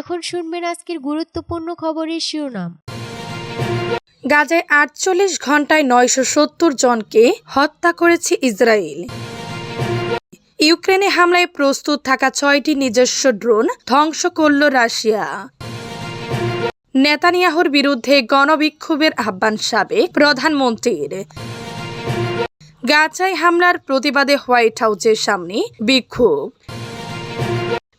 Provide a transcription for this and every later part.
এখন শুনবেন আজকের গুরুত্বপূর্ণ খবরের শিরোনাম। গাজায় আটচল্লিশ ঘন্টায় নয়শো সত্তর জনকে হত্যা করেছে ইসরায়েল। ইউক্রেনে হামলায় প্রস্তুত থাকা ছয়টি নিজস্ব ড্রোন ধ্বংস করল রাশিয়া। নেতানিয়াহুর বিরুদ্ধে গণবিক্ষোভের আহ্বান সাবেক প্রধানমন্ত্রীর। গাজায় হামলার প্রতিবাদে হোয়াইট হাউসের সামনে বিক্ষোভ।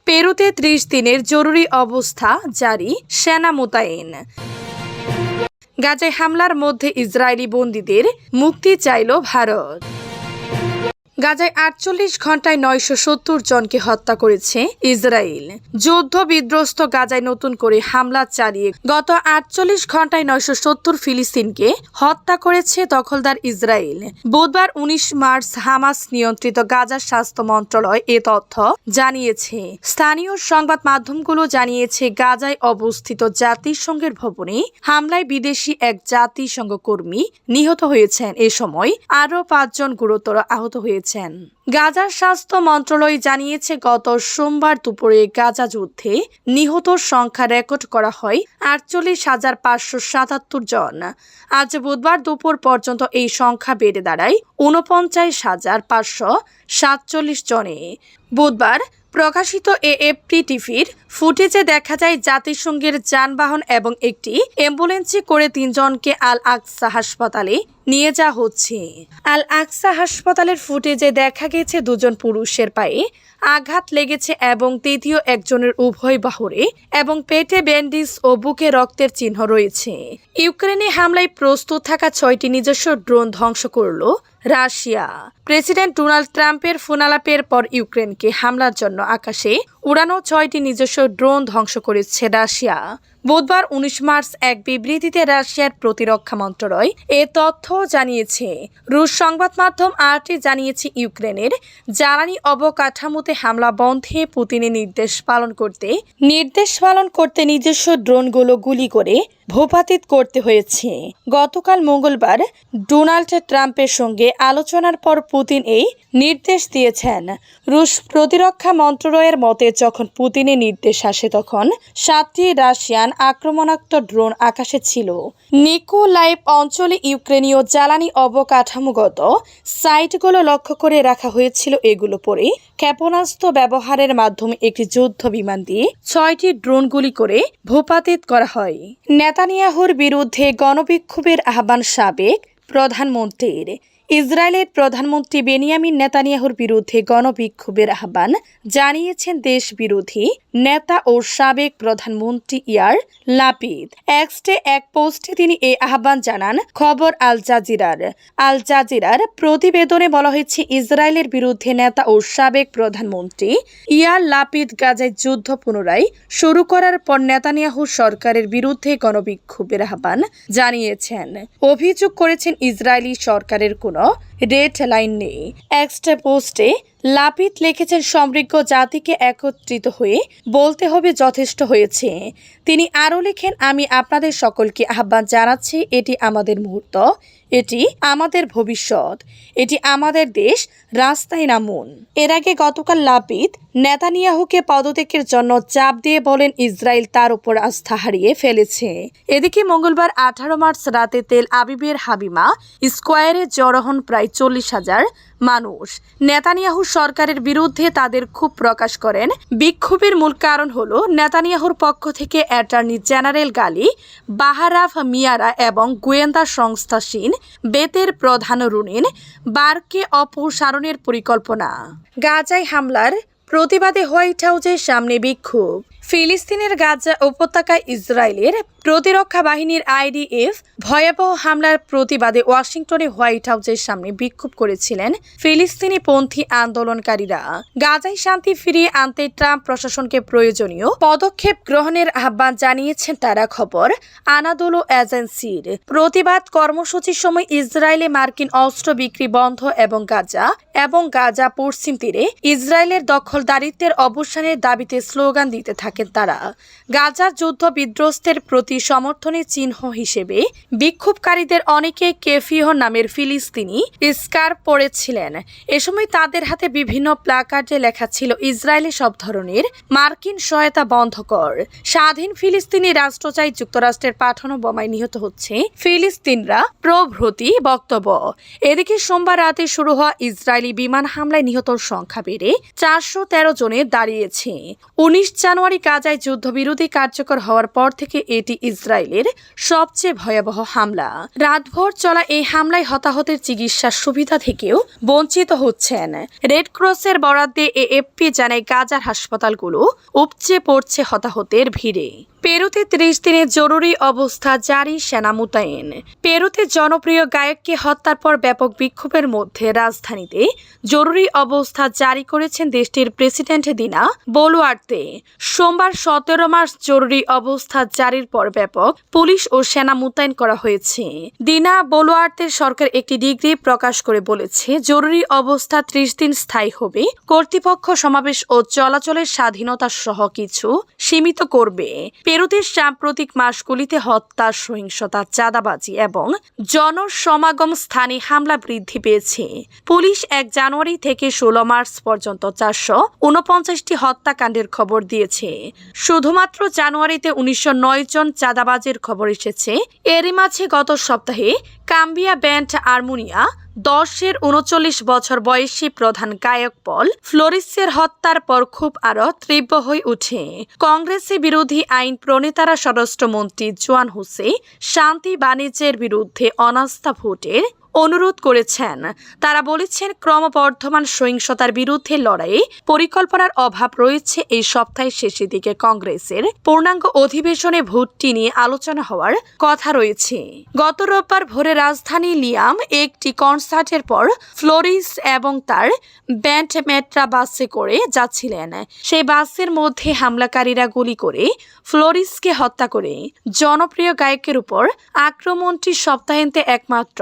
পেরুতে ত্রিশ দিনের জরুরি অবস্থা জারি সেনা মোতায়েন। গাজায় হামলার মধ্যে ইসরায়েলি বন্দীদের মুক্তি চাইল ভারত। গাজায় আটচল্লিশ ঘন্টায় নয়শো সত্তর জনকে হত্যা করেছে ইসরায়েল। যুদ্ধ বিধ্বস্ত গাজায় নতুন করে হামলা চালিয়ে গত আটচল্লিশ ঘন্টায় নয়শো সত্তর ফিলিস্তিনকে হত্যা করেছে দখলদার ইসরায়েল। বুধবার উনিশ মার্চ হামাস নিয়ন্ত্রিত গাজার স্বাস্থ্য মন্ত্রণালয় এ তথ্য জানিয়েছে। স্থানীয় সংবাদ মাধ্যমগুলো জানিয়েছে, গাজায় অবস্থিত জাতিসংঘের ভবনে হামলায় বিদেশি এক জাতিসংঘ কর্মী নিহত হয়েছেন। এ সময় আরও পাঁচজন গুরুতর আহত হয়েছেন গাজার স্বাস্থ্য মন্ত্রণালয় জানিয়েছে, গত সোমবার দুপুরে গাজা যুদ্ধে নিহত সংখ্যা রেকর্ড করা হয় আটচল্লিশ হাজার পাঁচশো সাতাত্তর জন। আজ বুধবার দুপুর পর্যন্ত এই সংখ্যা বেড়ে দাঁড়ায় ঊনপঞ্চাশ হাজার পাঁচশো সাতচল্লিশ জনে। বুধবার প্রকাশিত এএফপি টিভির ফুটেজে দেখা যায় জাতিসংঘের যানবাহন এবং একটি অ্যাম্বুলেন্সে করে তিনজনকে আল আকসা হাসপাতালে নিয়ে যাওয়া হচ্ছে। আল আকসা হাসপাতালের ফুটেজে দেখা গেছে দুজন পুরুষের পায়ে আঘাত লেগেছে এবং তৃতীয় একজনের উভয় বাহুরে এবং পেটে ব্যান্ডিস ও বুকে রক্তের চিহ্ন রয়েছে। ইউক্রেনে হামলায় প্রস্তুত থাকা ছয়টি নিজস্ব ড্রোন ধ্বংস করল রাশিয়া। প্রেসিডেন্ট ডোনাল্ড ট্রাম্পের ফোনালাপের পর ইউক্রেনকে হামলার জন্য আকাশে উড়ানো ছয়টি নিজস্ব ড্রোন ধ্বংস করেছে রাশিয়া। বুধবার উনিশ মার্চ এক বিবৃতিতে রাশিয়ার প্রতিরক্ষা মন্ত্রণালয় এ তথ্য জানিয়েছে। রুশ সংবাদ মাধ্যম আরটি জানিয়েছে ইউক্রেনের জ্বালানি অবকাঠামোতে হামলা বন্ধে পুতিনের নির্দেশ পালন করতে, নির্দেশ পালন করতে নিজস্ব ড্রোনগুলো গুলি করে ভূপাতিত করতে হয়েছে। গতকাল মঙ্গলবার ডোনাল্ড ট্রাম্পের সঙ্গে আলোচনার পর পুতিন এই নির্দেশ দিয়েছেন। রুশ প্রতিরক্ষা মন্ত্রণালয়ের মতে, যখন পুতিনের নির্দেশ আসে, তখন সাতটি রাশিয়ান আক্রমণাত্মক ড্রোন আকাশে ছিল। নিকোলাইভ অঞ্চলে ইউক্রেনীয় জ্বালানি অবকাঠামোগত সাইটগুলো লক্ষ্য করে রাখা হয়েছিল। এগুলো পরে ক্ষেপণাস্ত্র ব্যবহারের মাধ্যমে একটি যুদ্ধ বিমান দিয়ে ছয়টি ড্রোন গুলি করে ভূপাতিত করা হয়। নেতানিয়াহুর বিরুদ্ধে গণবিক্ষোভের আহ্বান সাবেক প্রধানমন্ত্রীর। ইসরায়েলের প্রধানমন্ত্রী বেনিয়ামিন নেতানিয়াহুর বিরুদ্ধে গণবিক্ষোভের আহ্বান জানিয়েছেন দেশ বিরোধী নেতা ও সাবেক প্রধানমন্ত্রী ইয়ার লাপিদ। এক্সটে এক পোস্টে তিনি এই আহ্বান জানান, খবর আল জাজিরার। আল জাজিরার প্রতিবেদনে বলা হয়েছে, ইসরায়েলের বিরুদ্ধে নেতা ও সাবেক প্রধানমন্ত্রী ইয়ার লাপিদ গাজায় যুদ্ধ পুনরায় শুরু করার পর নেতানিয়াহু সরকারের বিরুদ্ধে গণবিক্ষোভের আহ্বান জানিয়েছেন। অভিযোগ করেছেন, ইসরায়েলি সরকারের কোনো রেড লাইন নেই। এক্সট্রা পোস্টে লাপিত লিখেছেন সমৃদ্ধ জাতিকে একত্রিত হয়ে বলতে হবে যথেষ্ট হয়েছে। তিনি আরও লেখেন, আমি আপনাদের সকলকে আহ্বান জানাচ্ছি, এটি আমাদের মুহূর্ত, এটি আমাদের ভবিষ্যৎ, এটি আমাদের দেশ, রাস্তায় নামুন। এর আগে গতকাল লাপিত নেতানিয়াহুকে পদত্যাগের জন্য চাপ দিয়ে বলেন, ইসরায়েল তার উপর আস্থা হারিয়ে ফেলেছে। এদিকে মঙ্গলবার আঠারো মার্চ রাতে তেল আবিবের হাবিমা স্কোয়ারে জড়ো হন প্রায় চল্লিশ হাজার মানুষ। নেতানিয়াহু সরকারের বিরুদ্ধে তাদের ক্ষোভ প্রকাশ করেন। বিক্ষোভের মূল কারণ হল নেতানিয়াহুর পক্ষ থেকে অ্যাটর্নি জেনারেল গালি, বাহারাফ মিয়ারা এবং গোয়েন্দা সংস্থা সিন, বেতের প্রধান রুনিন, বারকে অপসারণের পরিকল্পনা। গাজায় হামলার প্রতিবাদে হোয়াইট হাউসের সামনে বিক্ষোভ। ফিলিস্তিনের গাজা উপত্যকায় ইসরায়েলের প্রতিরক্ষা বাহিনীর আইডিএফ ভয়াবহ হামলার প্রতিবাদে ওয়াশিংটনে হোয়াইট হাউসের সামনে বিক্ষোভ করেছিলেন ফিলিস্তিনি পন্থী আন্দোলনকারীরা। গাজায় শান্তি ফিরিয়ে আনতে ট্রাম্প প্রশাসনকে প্রয়োজনীয় পদক্ষেপ গ্রহণের আহ্বান জানিয়েছেন তারা খবর। আনাদোলো এজেন্সির প্রতিবাদ কর্মসূচির সময় ইসরায়েলে মার্কিন অস্ত্র বিক্রি বন্ধ এবং গাজা এবং গাজা পশ্চিম তীরে ইসরায়েলের দখলদারিত্বের অবসানের দাবিতে স্লোগান দিতে থাকেন থাকেন তারা। গাজার যুদ্ধ বিধ্বস্তের প্রতি সমর্থনের চিহ্ন হিসেবে বিক্ষোভকারীদের অনেকে কেফিও নামের ফিলিস্তিনি স্কার পড়েছিলেন এ সময় তাদের হাতে বিভিন্ন প্লাকার্ডে লেখা ছিল, ইসরায়েলি সব ধরনের মার্কিন সহায়তা বন্ধ কর। স্বাধীন ফিলিস্তিনি রাষ্ট্র চাই যুক্তরাষ্ট্রের পাঠানো বোমায় নিহত হচ্ছে ফিলিস্তিনরা। প্রভৃতি বক্তব্য, এদিকে সোমবার রাতে শুরু হওয়া ইসরায়েলি বিমান হামলায় নিহতর সংখ্যা বেড়ে চারশো তেরো জনে দাঁড়িয়েছে। উনিশ জানুয়ারি গাজায় যুদ্ধবিরোধী কার্যকর হওয়ার পর থেকে এটি ইসরায়েলের সবচেয়ে ভয়াবহ হামলা। রাতভর চলা এই হামলায় হতাহতের চিকিৎসার সুবিধা থেকেও বঞ্চিত হচ্ছেন। রেড ক্রসের বরাদ্দে এএফপি জানায় গাজার হাসপাতালগুলো উপচে পড়ছে হতাহতের ভিড়ে। পেরুতে ত্রিশ দিনের জরুরি অবস্থা জারি সেনা মোতায়েন। পেরুতে জনপ্রিয় গায়ককে হত্যার পর ব্যাপক বিক্ষোভের মধ্যে রাজধানীতে জরুরি অবস্থা জারি করেছেন দেশটির প্রেসিডেন্ট দিনা বলুয়ার্তে সোমবার সতেরো মার্চ জরুরি অবস্থা জারির পর ব্যাপক পুলিশ ও সেনা মোতায়েন করা হয়েছে। দিনা বলুয়ার্তের সরকার একটি ডিগ্রি প্রকাশ করে বলেছে, জরুরি অবস্থা ত্রিশ দিন স্থায়ী হবে, কর্তৃপক্ষ সমাবেশ ও চলাচলের স্বাধীনতা সহ কিছু সীমিত করবে। পেরুতে সাম্প্রতিক মাসগুলিতে হত্যা সহিংসতা, চাঁদাবাজি এবং জনসমাগম স্থানে হামলা বৃদ্ধি পেয়েছে। পুলিশ এক জানুয়ারি থেকে ষোলো মার্চ পর্যন্ত চারশো উনপঞ্চাশটি হত্যাকাণ্ডের খবর দিয়েছে। শুধুমাত্র জানুয়ারিতে উনিশশো নয় জন চাঁদাবাজের খবর এসেছে। এরই মাঝে গত সপ্তাহে কাম্বিয়া ব্যান্ড আর্মোনিয়া দশের উনচল্লিশ বছর বয়সী প্রধান গায়ক পল ফ্লোরিসের হত্যার পর খুব আরও তীব্র হয়ে উঠে। কংগ্রেসে বিরোধী আইন প্রণেতারা স্বরাষ্ট্রমন্ত্রী জোয়ান হুসে শান্তি বাণিজ্যের বিরুদ্ধে অনাস্থা ভোটের অনুরোধ করেছেন। তারা বলেছেন, ক্রমবর্ধমান সহিংসতার বিরুদ্ধে লড়াইয়ে পরিকল্পনার অভাব রয়েছে এই সপ্তাহের শেষের দিকে কংগ্রেসের। পূর্ণাঙ্গ অধিবেশনে ভোটটি নিয়ে আলোচনা হওয়ার কথা রয়েছে। গত রোববার ভোরে রাজধানী লিয়াম একটি কনসার্টের পর ফ্লোরিস এবং তার ব্যান্ড মেট্রা বাসে করে যাচ্ছিলেন। সেই বাসের মধ্যে হামলাকারীরা গুলি করে ফ্লোরিসকে হত্যা করে জনপ্রিয় গায়কের উপর আক্রমণটি সপ্তাহান্তে একমাত্র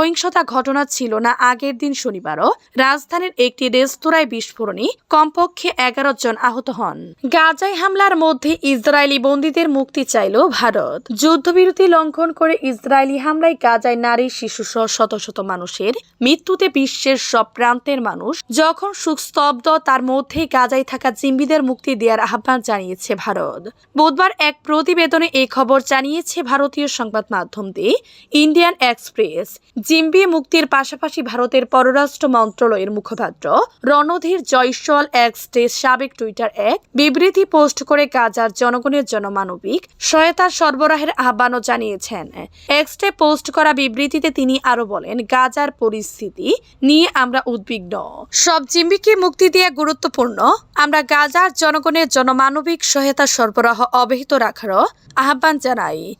সহিংসতা ঘটনা ছিল না আগের দিন শনিবারও। রাজধানীর একটি রেস্তোরাঁয় বিস্ফোরণে কমপক্ষে এগারো জন আহত হন। গাজায় হামলার মধ্যে ইসরায়েলি বন্দীদের মুক্তি চাইল ভারত। যুদ্ধবিরতি লঙ্ঘন করে ইসরায়েলি হামলায় গাজায় নারী, শিশু সহ শত শত মানুষের মৃত্যুতে বিশ্বের সব প্রান্তের মানুষ যখন সুস্তব্ধ, তার মধ্যে গাজায় থাকা জিম্বিদের মুক্তি দেওয়ার আহ্বান জানিয়েছে ভারত। বুধবার এক প্রতিবেদনে এই খবর জানিয়েছে ভারতীয় সংবাদ মাধ্যম দি ইন্ডিয়ান এক্সপ্রেস। জিম্বি মুক্তির পাশাপাশি ভারতের পররাষ্ট্র মন্ত্রণালয়ের মুখপাত্র রণধীর জয়সওয়াল এক্স সাবেক টুইটার এক বিবৃতি পোস্ট করে গাজার জনগণের জন্য মানবিক সহায়তা সরবরাহের আহ্বানও জানিয়েছেন। এক্সটে পোস্ট করা বিবৃতিতে তিনি আরও বলেন, গাজার পরিস্থিতি নিয়ে আমরা উদ্বিগ্ন। সব জিম্বিকে মুক্তি দেওয়া গুরুত্বপূর্ণ। আমরা গাজার জনগণের জন্য মানবিক সহায়তা সরবরাহ অব্যাহত রাখারও আহ্বান জানাই।